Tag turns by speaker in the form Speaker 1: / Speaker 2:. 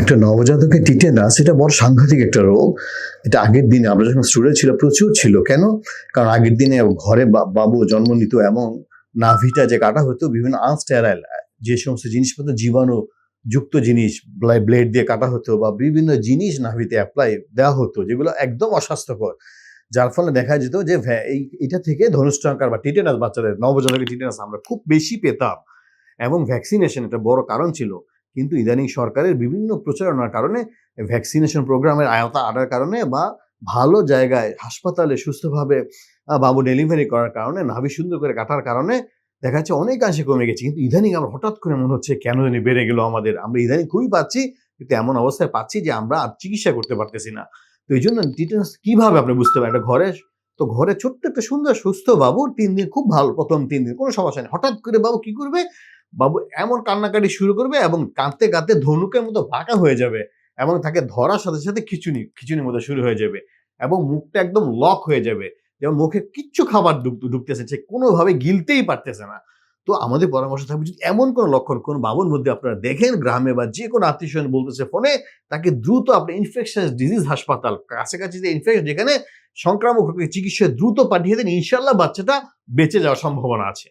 Speaker 1: একটা নবজাতকের টিটেনাস এটা বড় সাংঘাতিক একটা রোগ। এটা আগের দিনে আমরা যখন স্টুডেন্ট ছিল, প্রচুর ছিল। কেন? কারণ আগের দিনে ঘরে বাবু জন্ম নিত এমন নাভিটা যে কাটা হতো, বিভিন্ন আনস্টেরাইল, যে সমস্ত জিনিসপত্র, জীবাণু যুক্ত জিনিস ব্লেড দিয়ে কাটা হতো বা বিভিন্ন জিনিস নাভিতে অ্যাপ্লাই দেওয়া হতো, যেগুলো একদম অস্বাস্থ্যকর। যার ফলে দেখা যেত যে এই, এটা থেকে ধনুষ্টঙ্কার বা টিটেনাস বাচ্চাদের, নবজাতকের টিটেনাস আমরা খুব বেশি পেতাম। এবং ভ্যাকসিনেশন একটা বড় কারণ ছিল। কিন্তু ইদানিং সরকারের বিভিন্ন প্রচারণার কারণে ভ্যাকসিনেশন প্রোগ্রামের আয়তা আনার কারণে বা ভালো জায়গায় হাসপাতালে সুস্থভাবে বাবু ডেলিভারি করার কারণে, নাভি সুন্দর করে কাটার কারণে দেখা যাচ্ছে অনেকাংশে কমে গেছে। কিন্তু ইদানিং আমরা হঠাৎ করে মনে হচ্ছে কেন জানি বেড়ে গেল আমাদের। আমরা ইদানিং খুবই পাচ্ছি, কিন্তু এমন অবস্থায় পাচ্ছি যে আমরা আর চিকিৎসা করতে পারতেছি না। তো এই জন্য টিটেনাস কীভাবে আপনি বুঝতে পারেন? একটা ঘরে, তো ঘরে ছোট্ট একটা সুন্দর সুস্থ বাবু তিন দিন খুব ভালো, প্রথম তিন দিন কোনো সমস্যা নেই। হঠাৎ করে বাবু কি করবে? বাবু এমন কান্নাকাটি শুরু করবে এবং কাঁদতে কাঁদতে ধনুকের মতো বাঁকা হয়ে যাবে এবং তাকে ধরার সাথে সাথে খিচুনি, খিচুনির মতো শুরু হয়ে যাবে এবং মুখটা একদম লক হয়ে যাবে। যেমন মুখে কিচ্ছু খাবার ঢুক- ঢুকতেছে সে কোনোভাবে গিলতেই পারতেছে না। তো আমাদের পরামর্শ থাকবে যদি এমন কোনো লক্ষণ, কোন বাবুর মধ্যে আপনারা দেখেন গ্রামে বা যে কোনো আত্মীয় স্বজন বলতেছে ফোনে, তাকে দ্রুত আপনি ইনফেকশনাস ডিজিজ হাসপাতাল, কাছাকাছি যে ইনফেকশন যেখানে সংক্রামক চিকিৎসায় দ্রুত পাঠিয়ে দেন, ইনশাল্লাহ বাচ্চাটা বেঁচে যাওয়ার সম্ভাবনা আছে।